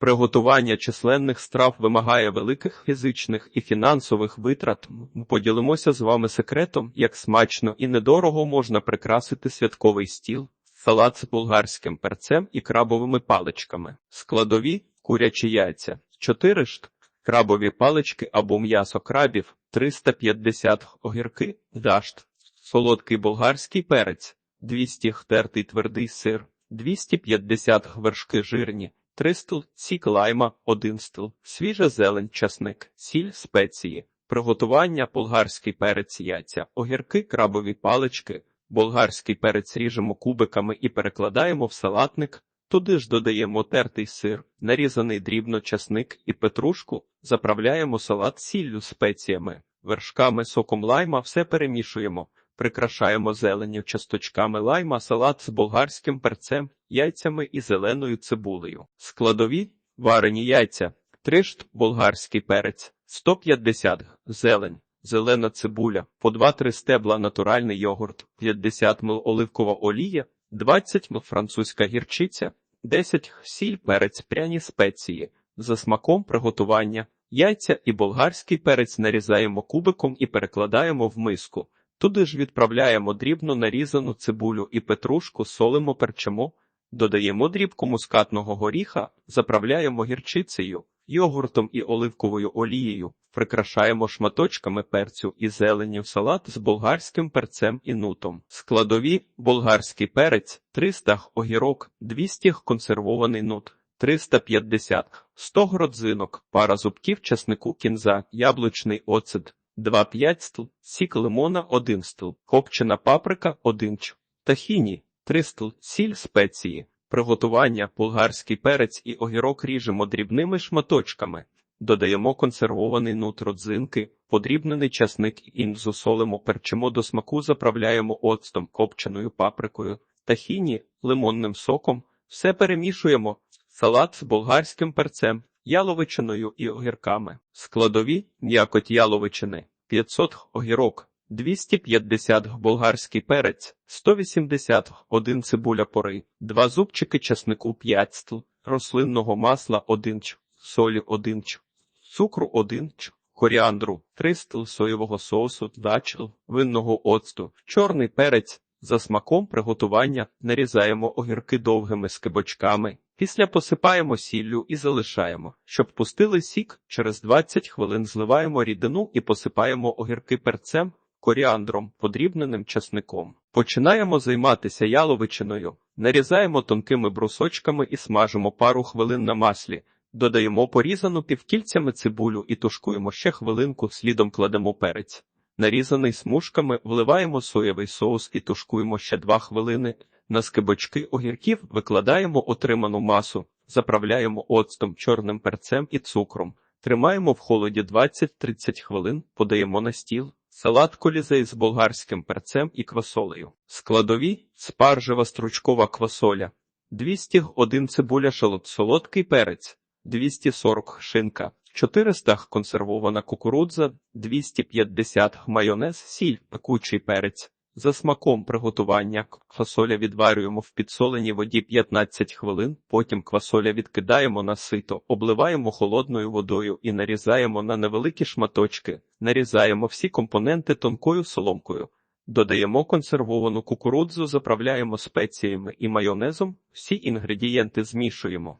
Приготування численних страв вимагає великих фізичних і фінансових витрат. Поділимося з вами секретом, як смачно і недорого можна прикрасити святковий стіл. Салат з болгарським перцем і крабовими паличками. Складові курячі яйця 4 штук, крабові палички або м'ясо крабів 350 огірки, дашт, солодкий болгарський перець 200 тертий твердий сир, 250 вершки жирні, 3 стл, сік лайма, 1 стл, свіжа зелень, часник, сіль, спеції. Приготування болгарський перець яйця, огірки, крабові палички, болгарський перець ріжемо кубиками і перекладаємо в салатник. Туди ж додаємо тертий сир, нарізаний дрібно часник і петрушку, заправляємо салат сіллю спеціями, вершками, соком лайма, все перемішуємо, прикрашаємо зеленню часточками лайма, салат з болгарським перцем, яйцями і зеленою цибулею. Складові варені яйця, 3 шт болгарський перець, 150 зелень. Зелена цибуля, по 2-3 стебла натуральний йогурт, 50 мл оливкова олія, 20 мл французька гірчиця, 10 сіль, перець, пряні спеції. За смаком приготування яйця і болгарський перець нарізаємо кубиком і перекладаємо в миску. Туди ж відправляємо дрібно нарізану цибулю і петрушку, солимо, перчимо, додаємо дрібку мускатного горіха, заправляємо гірчицею, йогуртом і оливковою олією, прикрашаємо шматочками перцю і зеленню салат з болгарським перцем і нутом. Складові болгарський перець, 300 огірок, 200 консервований нут. 350, 100 гродзинок, пара зубків часнику кінза, яблучний оцет, 2-5 стл, сік лимона 1 стл, копчена паприка 1 ч, тахіні 3 стл, сіль спеції. Приготування болгарський перець і огірок ріжемо дрібними шматочками. Додаємо консервований нут родзинки, подрібнений часник інзу солимо, перчимо до смаку, заправляємо оцтом, копченою паприкою, тахіні, лимонним соком. Все перемішуємо. Салат з болгарським перцем, яловичиною і огірками. Складові м'якоть яловичини 500 огірок, 250 болгарський перець, 180 1 цибуля пори, 2 зубчики часнику 5 стл, рослинного масла 1 ч, солі 1 ч, цукру 1 ч, коріандру 3 стл соєвого соусу, 2 чл, винного оцту, чорний перець. За смаком приготування нарізаємо огірки довгими скибочками. Після посипаємо сіллю і залишаємо. Щоб пустили сік, через 20 хвилин зливаємо рідину і посипаємо огірки перцем, коріандром, подрібненим часником. Починаємо займатися яловичиною, нарізаємо тонкими брусочками і смажимо пару хвилин на маслі. Додаємо порізану півкільцями цибулю і тушкуємо ще хвилинку, слідом кладемо перець. Нарізаний смужками, вливаємо соєвий соус і тушкуємо ще 2 хвилини. На скибочки огірків викладаємо отриману масу, заправляємо оцтом, чорним перцем і цукром. Тримаємо в холоді 20-30 хвилин, подаємо на стіл. Салат колізей з болгарським перцем і квасолею. Складові спаржева стручкова квасоля, 201 цибуля шалот, солодкий перець, 240 шинка, 400 консервована кукурудза, 250 майонез, сіль, пекучий перець. За смаком приготування квасоля відварюємо в підсоленій воді 15 хвилин, потім квасоля відкидаємо на сито, обливаємо холодною водою і нарізаємо на невеликі шматочки, нарізаємо всі компоненти тонкою соломкою. Додаємо консервовану кукурудзу, заправляємо спеціями і майонезом, всі інгредієнти змішуємо.